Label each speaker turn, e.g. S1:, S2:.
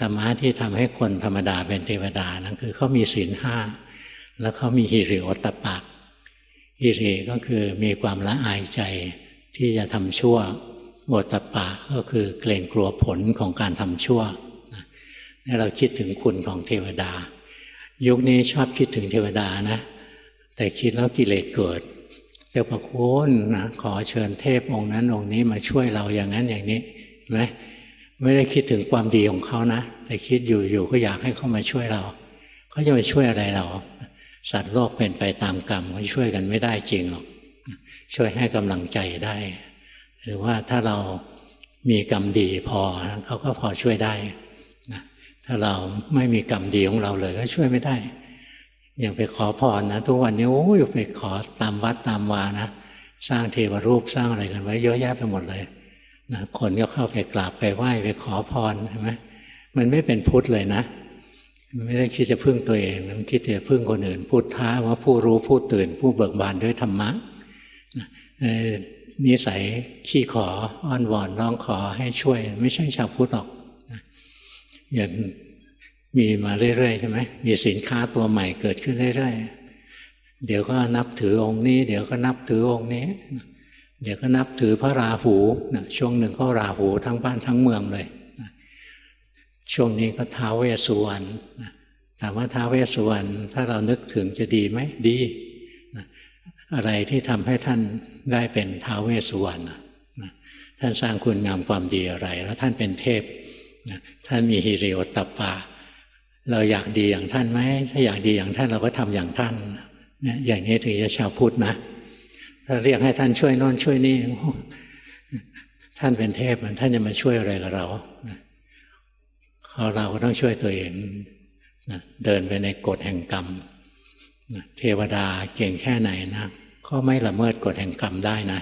S1: ธรรมะที่ทำให้คนธรรมดาเป็นเทวดานั่นคือเขามีศีลห้าแล้วเขามีฮิริโอตตปะฮิริก็คือมีความละอายใจที่จะทำชั่วโอตตปปะก็คือเกรงกลัวผลของการทำชั่วนี่เราคิดถึงคุณของเทวดา ยุคนี้ชอบคิดถึงเทวดานะ แต่คิดแล้วกิเลสเกิดเจ้าพระคุณนะขอเชิญเทพองค์นั้นองค์นี้มาช่วยเราอย่างนั้นอย่างนี้ไหม ไม่ได้คิดถึงความดีของเขานะแต่คิดอยู่อยู่ก็อยากให้เขามาช่วยเราเขาจะมาช่วยอะไรเรา สัตว์โลกเป็นไปตามกรรมเขาช่วยกันไม่ได้จริงหรอกช่วยให้กำลังใจได้ หรือว่าถ้าเรามีกรรมดีพอเขาก็พอช่วยได้ถ้าเราไม่มีกรรมดีของเราเลยก็ช่วยไม่ได้ อย่างไปขอพรนะทุกวันนี้โอ้ยไปขอตามวัดตามวานะ สร้างเทวรูปสร้างอะไรกันไว้เยอะแยะไปหมดเลย นะคนก็เข้าไปกราบไปไหว้ไปขอพรใช่ไหมมันไม่เป็นพุทธเลยนะ ไม่ได้คิดจะพึ่งตัวเอง มันคิดจะพึ่งคนอื่นพูดท้าว่าผู้รู้ผู้ตื่น ผู้เบิกบานด้วยธรรมะนิสัยขี้ขออ้อนวอนร้องขอให้ช่วย ไม่ใช่ชาวพุทธหรอกอย่างมีมาเรื่อยๆใช่ไหมมีสินค้าตัวใหม่เกิดขึ้นเรื่อยๆเดี๋ยวก็นับถือองค์นี้ เดี๋ยวก็นับถือองค์นี้ เดี๋ยวก็นับถือพระราหูนะช่วงหนึ่งก็ราหูทั้งบ้านทั้งเมืองเลยนะช่วงนี้ก็ท้าวเวสสุวรรณนะถามว่าท้าวเวสสุวรรณถ้าเรานึกถึงจะดีไหมดีนะอะไรที่ทำให้ท่านได้เป็นท้าวเวสสุวรรณนะท่านสร้างคุณงามความดีอะไร แล้วท่านเป็นเทพนะท่านมีฮิริโอตตปปา เราอยากดีอย่างท่านไหมถ้าอยากดีอย่างท่านเราก็ทำอย่างท่านนี่ยอย่างนี้ถึงจะชาวพุทธนะ เรียกให้ท่านช่วยโน่นช่วยนี่ท่านเป็นเทพมันท่านจะมาช่วยอะไรกับเราเราก็ต้องช่วยตัวเองเดินไปในกฎแห่งกรรมเทวดาเก่งแค่ไหนนะก็ไม่ละเมิดกฎแห่งกรรมได้นะ